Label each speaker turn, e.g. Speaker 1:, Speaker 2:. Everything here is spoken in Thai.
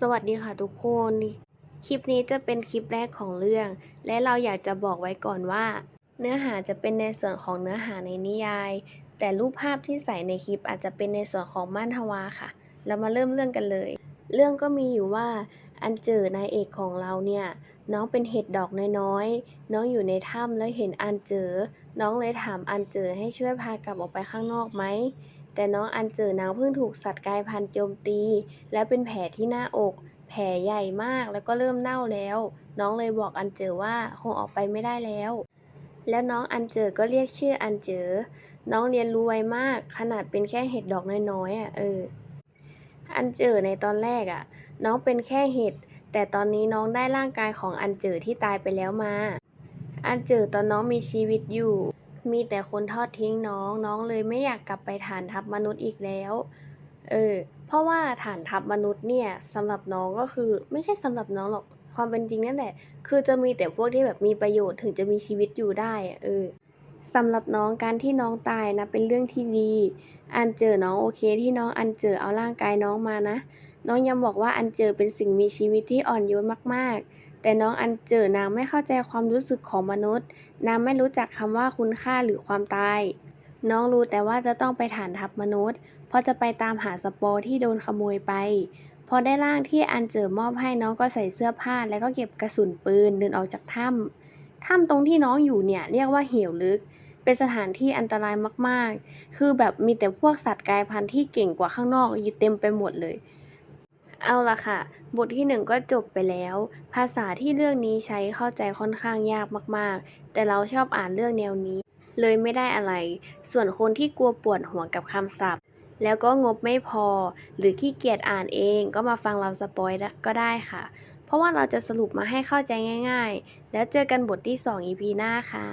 Speaker 1: สวัสดีค่ะทุกคน คลิปนี้จะเป็นคลิปแรกของเรื่อง และเราอยากจะบอกไว้ก่อนว่า เนื้อหาจะเป็นในส่วนของเนื้อหาในนิยาย แต่รูปภาพที่ใส่ในคลิปอาจจะเป็นในส่วนของม่านทวาค่ะ เรามาเริ่มเรื่องกันเลย เรื่องก็มีอยู่ว่า อันเจอนายเอกของเราเนี่ย น้องเป็นเห็ดดอกน้อยๆ น้องอยู่ในถ้ำแล้วเห็นอันเจอ น้องเลยถามอันเจอให้ช่วยพากลับออกไปข้างนอกไหม แต่น้องอันเจอนางเพิ่งถูกสัตว์กายพันธุ์โจมตี และเป็นแผลที่หน้าอก แผลใหญ่มากแล้วก็เริ่มเน่าแล้ว น้องเลยบอกอันเจอว่าคงออกไปไม่ได้แล้ว แล้วน้องอันเจอก็เรียกชื่ออันเจอ น้องเรียนรู้ไวมาก ขนาดเป็นแค่เห็ดดอกน้อยๆอะเออ อันเจอในตอนแรกอะ น้องเป็นแค่เห็ดแต่ตอนนี้น้องได้ร่างกายของอันเจอที่ตายไปแล้วมา อันเจอตอนน้องมีชีวิตอยู่ มีแต่คนทอดทิ้งน้องน้องเลยไม่อยากกลับไปฐานทัพมนุษย์อีกแล้ว เออ เพราะว่าฐานทัพมนุษย์เนี่ยสำหรับน้องก็คือไม่ใช่สำหรับน้องหรอกความเป็นจริงนั่นแหละ คือจะมีแต่พวกที่แบบมีประโยชน์ถึงจะมีชีวิตอยู่ได้เออสำหรับน้องการที่น้องตายนะเป็นเรื่องที่ดี อันเจอน้องโอเคที่น้องอันเจอเอาร่างกายน้องมานะ น้องยังบอกว่าอันเจอเป็นสิ่งมีชีวิตที่อ่อนโยนมากๆ แต่น้องอันเจอนางไม่เข้าใจความรู้สึกของมนุษย์ นางไม่รู้จักคำว่าคุณค่าหรือความตาย น้องรู้แต่ว่าจะต้องไปฐานทัพมนุษย์ เพราะจะไปตามหาสปอร์ที่โดนขโมยไป พอได้ร่างที่อันเจอมอบให้น้องก็ใส่เสื้อผ้า แล้วก็เก็บกระสุนปืนเดินออกจากถ้ำถ้ำตรงที่น้องอยู่เนี่ยเรียกว่าเหวลึกเป็นสถานที่อันตรายมาก ๆ คือแบบมีแต่พวกสัตว์กลายพันธุ์ที่เก่งกว่าข้างนอกอยู่เต็มไปหมดเลย เอาละค่ะ บทที่หนึ่งก็จบไปแล้ว ภาษาที่เรื่องนี้ใช้เข้าใจค่อนข้างยากมากๆ แต่เราชอบอ่านเรื่องแนวนี้ เลยไม่ได้อะไร ส่วนคนที่กลัวปวดหัวกับคำศัพท์ แล้วก็งบไม่พอ หรือขี้เกียจอ่านเองก็มาฟังเราสปอยก็ได้ค่ะ เพราะว่าเราจะสรุปมาให้เข้าใจง่าย ๆ แล้วเจอกันบทที่ 2 EP หน้าค่ะ